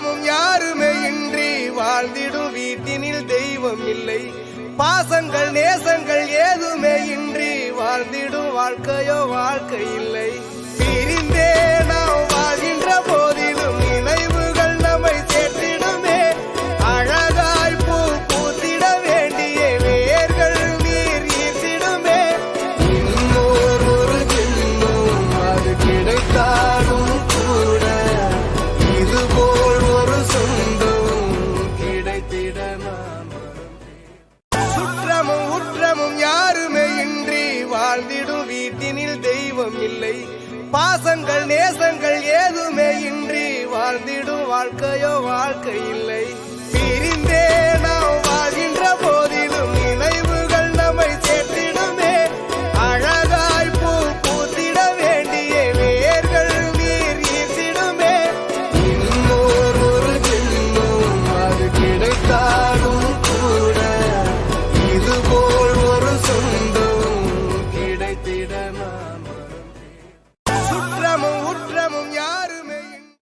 சுற்றமும் யாருமே இன்றி வாழ்ந்திடும் வீட்டினில் தெய்வம் இல்லை. பாசங்கள் நேசங்கள் ஏதுமே இன்றி வாழ்ந்திடும் வாழ்க்கையோ வாழ்க்கை இல்லை. வீட்டினில் தெய்வம் இல்லை. பாசங்கள் நேசங்கள் ஏதுமே இன்றி வாழ்ந்திடும் வாழ்க்கையோ வாழ்க்கை இல்லை. edemem